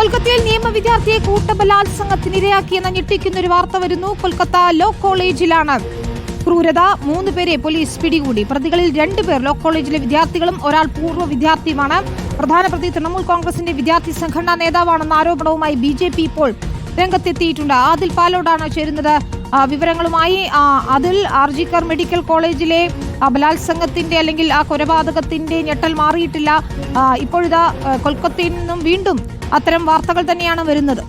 കൊൽക്കത്തയിൽ നിയമ വിദ്യാർത്ഥിയെ കൂട്ടബലാത്സംഗത്തിനിരയാക്കിയെന്ന് ഞെട്ടിക്കുന്ന ഒരു വാർത്ത വരുന്നു. കൊൽക്കത്ത ലോ കോളേജിലാണ്. ക്രൂരത. മൂന്ന് പേരെ പോലീസ് പിടികൂടി. പ്രതികളിൽ രണ്ടുപേർ ലോ കോളേജിലെ വിദ്യാർത്ഥികളും ഒരാൾ പൂർവ വിദ്യാർത്ഥിയുമാണ്. പ്രധാന പ്രതി തൃണമൂൽ കോൺഗ്രസിന്റെ വിദ്യാർത്ഥി സംഘടനാ നേതാവാണെന്ന ആരോപണവുമായി ബി ജെ പി ഇപ്പോൾ രംഗത്തെത്തിയിട്ടുണ്ട്. ആദിൽ പാലോടാണ് ചേരുന്നത്. വിവരങ്ങളുമായി അതിൽ ആർജിക്കർ മെഡിക്കൽ കോളേജിലെ ബലാത്സംഗത്തിന്റെ അല്ലെങ്കിൽ ആ കൊലപാതകത്തിന്റെ ഞെട്ടൽ മാറിയിട്ടില്ല. ഇപ്പോഴിതാ കൊൽക്കത്തയിൽ നിന്നും വീണ്ടും അത്തരം വാർത്തകൾ തന്നെയാണ് വരുന്നത്.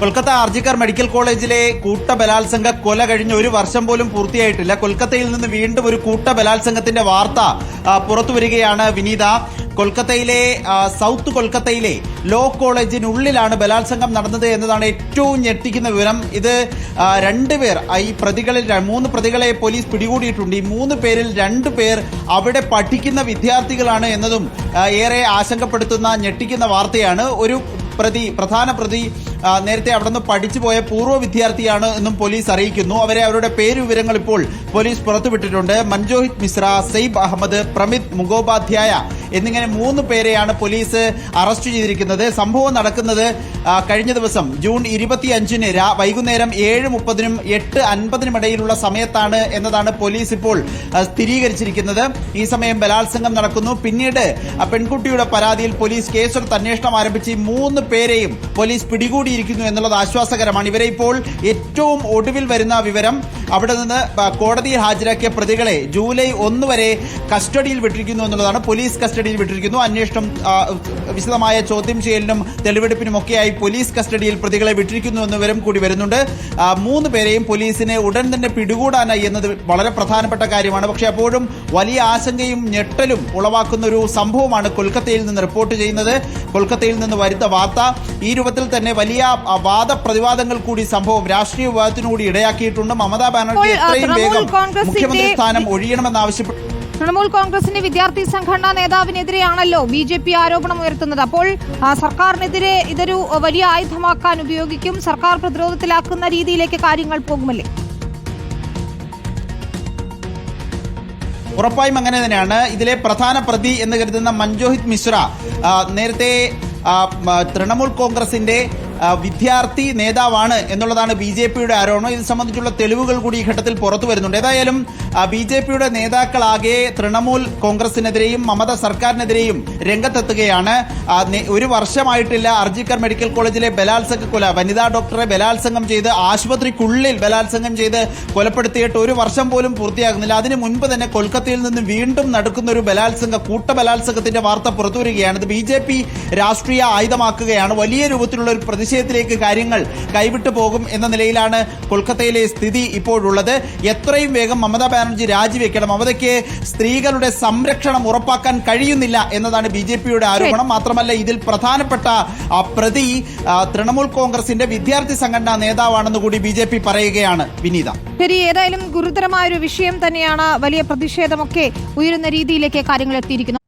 കൊൽക്കത്ത ആർജിക്കർ മെഡിക്കൽ കോളേജിലെ കൂട്ട ബലാത്സംഗ കൊല കഴിഞ്ഞ ഒരു വർഷം പോലും പൂർത്തിയായിട്ടില്ല. കൊൽക്കത്തയിൽ നിന്ന് വീണ്ടും ഒരു കൂട്ട ബലാത്സംഗത്തിന്റെ വാർത്ത പുറത്തു വരികയാണ് വിനീത. കൊൽക്കത്തയിലെ സൗത്ത് കൊൽക്കത്തയിലെ ലോ കോളേജിനുള്ളിലാണ് ബലാത്സംഗം നടന്നത് എന്നതാണ് ഏറ്റവും ഞെട്ടിക്കുന്ന വിവരം. ഇത് രണ്ടുപേർ ഈ പ്രതികളിൽ മൂന്ന് പ്രതികളെ പോലീസ് പിടികൂടിയിട്ടുണ്ട്. ഈ മൂന്ന് പേരിൽ രണ്ടു പേർ അവിടെ പഠിക്കുന്ന വിദ്യാർത്ഥികളാണ് എന്നതും ഏറെ ആശങ്കപ്പെടുത്തുന്ന ഞെട്ടിക്കുന്ന വാർത്തയാണ്. ഒരു പ്രതി പ്രധാന പ്രതി നേരത്തെ അവിടെ നിന്ന് പഠിച്ചു പോയ പൂർവ വിദ്യാർത്ഥിയാണ് എന്നും പോലീസ് അറിയിക്കുന്നു. അവരെ അവരുടെ പേര് വിവരങ്ങൾ ഇപ്പോൾ പോലീസ് പുറത്തുവിട്ടിട്ടുണ്ട്. മഞ്ജോഹിത് മിശ്ര സെയ്ബ് അഹമ്മദ് പ്രമിത് മുഖോപാധ്യായ എന്നിങ്ങനെ മൂന്ന് പേരെയാണ് പോലീസ് അറസ്റ്റ് ചെയ്തിരിക്കുന്നത്. സംഭവം നടക്കുന്നത് കഴിഞ്ഞ ദിവസം ജൂൺ ഇരുപത്തിയഞ്ചിന് രാ വൈകുന്നേരം ഏഴ് മുപ്പതിനും എട്ട് അൻപതിനും ഇടയിലുള്ള സമയത്താണ് എന്നതാണ് പോലീസ് ഇപ്പോൾ സ്ഥിരീകരിച്ചിരിക്കുന്നത്. ഈ സമയം ബലാത്സംഗം നടക്കുന്നു. പിന്നീട് പെൺകുട്ടിയുടെ പരാതിയിൽ പോലീസ് കേസെടുത്ത് അന്വേഷണം ആരംഭിച്ച് മൂന്ന് പേരെയും പോലീസ് പിടികൂടിയിരിക്കുന്നു എന്നുള്ളത് ആശ്വാസകരമാണ്. ഇവരെ ഇപ്പോൾ ഏറ്റവും ഒടുവിൽ വരുന്ന വിവരം അവിടെ നിന്ന് കോടതിയിൽ ഹാജരാക്കിയ പ്രതികളെ ജൂലൈ ഒന്ന് വരെ കസ്റ്റഡിയിൽ വിട്ടിരിക്കുന്നു എന്നുള്ളതാണ് പോലീസ് കസ്റ്റഡിയിൽ വിട്ടിരിക്കുന്നു. അന്വേഷണം വിശദമായ ചോദ്യം ചെയ്യലിനും തെളിവെടുപ്പിനുമൊക്കെയായി പോലീസ് കസ്റ്റഡിയിൽ പ്രതികളെ വിട്ടിരിക്കുന്നു എന്ന വിവരം കൂടി വരുന്നുണ്ട്. മൂന്ന് പേരെയും പോലീസിന് ഉടൻ തന്നെ പിടികൂടാനായി എന്നത് വളരെ പ്രധാനപ്പെട്ട കാര്യമാണ്. പക്ഷേ അപ്പോഴും വലിയ ആശങ്കയും ഞെട്ടലും ഉളവാക്കുന്ന ഒരു സംഭവമാണ് കൊൽക്കത്തയിൽ നിന്ന് റിപ്പോർട്ട് ചെയ്യുന്നത്. കൊൽക്കത്തയിൽ നിന്ന് വരുന്ന വാർത്ത ഈ രൂപത്തിൽ തന്നെ വലിയ വാദപ്രതിവാദങ്ങൾ കൂടി സംഭവം രാഷ്ട്രീയ വിവാദത്തിനു കൂടി ഇടയാക്കിയിട്ടുണ്ട്. മമതാ ബാനർജി എത്രയും വേഗം മുഖ്യമന്ത്രി സ്ഥാനം ഒഴിയണമെന്നാവശ്യപ്പെട്ടു തൃണമൂൽ കോൺഗ്രസിന്റെ വിദ്യാർത്ഥി സംഘടനാ നേതാവിനെതിരെയാണല്ലോ ബി ജെ പി ആരോപണം ഉയർത്തുന്നത്. അപ്പോൾ സർക്കാരിനെതിരെ ഇതൊരു വലിയ ആയുധമാക്കാൻ ഉപയോഗിക്കും. സർക്കാർ പ്രതിരോധത്തിലാക്കുന്ന രീതിയിലേക്ക് കാര്യങ്ങൾ പോകുമല്ലേ? ഉറപ്പായും അങ്ങനെ തന്നെയാണ്. ഇതിലെ പ്രധാന പ്രതി എന്ന് കരുതുന്ന മഞ്ജോഹിത് മിശ്ര നേരത്തെ തൃണമൂൽ കോൺഗ്രസിന്റെ വിദ്യാർത്ഥി നേതാവാണ് എന്നുള്ളതാണ് ബി ജെ പിയുടെ ആരോപണം. ഇത് സംബന്ധിച്ചുള്ള തെളിവുകൾ കൂടി ഈ ഘട്ടത്തിൽ പുറത്തു വരുന്നുണ്ട്. ഏതായാലും ബി ജെ പിയുടെ നേതാക്കളാകെ തൃണമൂൽ കോൺഗ്രസിനെതിരെയും മമത സർക്കാരിനെതിരെയും രംഗത്തെത്തുകയാണ്. ഒരു വർഷമായിട്ടില്ല അർജിക്കർ മെഡിക്കൽ കോളേജിലെ ബലാത്സംഗ കൊല. വനിതാ ഡോക്ടറെ ബലാത്സംഗം ചെയ്ത് ആശുപത്രിക്കുള്ളിൽ ബലാത്സംഗം ചെയ്ത് കൊലപ്പെടുത്തിയിട്ട് ഒരു വർഷം പോലും പൂർത്തിയാകുന്നില്ല. അതിന് മുൻപ് തന്നെ കൊൽക്കത്തയിൽ നിന്ന് വീണ്ടും നടക്കുന്ന ഒരു ബലാത്സംഗ കൂട്ട ബലാത്സംഗത്തിന്റെ വാർത്ത പുറത്തുവരികയാണ് ഇത് ബി രാഷ്ട്രീയ ആയുധമാക്കുകയാണ്. വലിയ രൂപത്തിലുള്ള ഒരു പ്രതിഷേധത്തിലേക്ക് കാര്യങ്ങൾ കൈവിട്ടു പോകും എന്ന നിലയിലാണ് കൊൽക്കത്തയിലെ സ്ഥിതി ഇപ്പോഴുള്ളത്. എത്രയും വേഗം മമതാ ബാനർജി രാജിവെക്കണം. മമതയ്ക്ക് സ്ത്രീകളുടെ സംരക്ഷണം ഉറപ്പാക്കാൻ കഴിയുന്നില്ല എന്നതാണ് ബി ജെ പിയുടെ ആരോപണം. മാത്രമല്ല ഇതിൽ പ്രധാനപ്പെട്ട പ്രതി തൃണമൂൽ കോൺഗ്രസിന്റെ വിദ്യാർത്ഥി സംഘടനാ നേതാവാണെന്ന് കൂടി ബി ജെ പി പറയുകയാണ് വിനീത. ശരി ഏതായാലും ഗുരുതരമായ ഒരു വിഷയം തന്നെയാണ് വലിയ പ്രതിഷേധമൊക്കെ ഉയരുന്ന രീതിയിലേക്ക് കാര്യങ്ങൾ എത്തിയിരിക്കുന്നു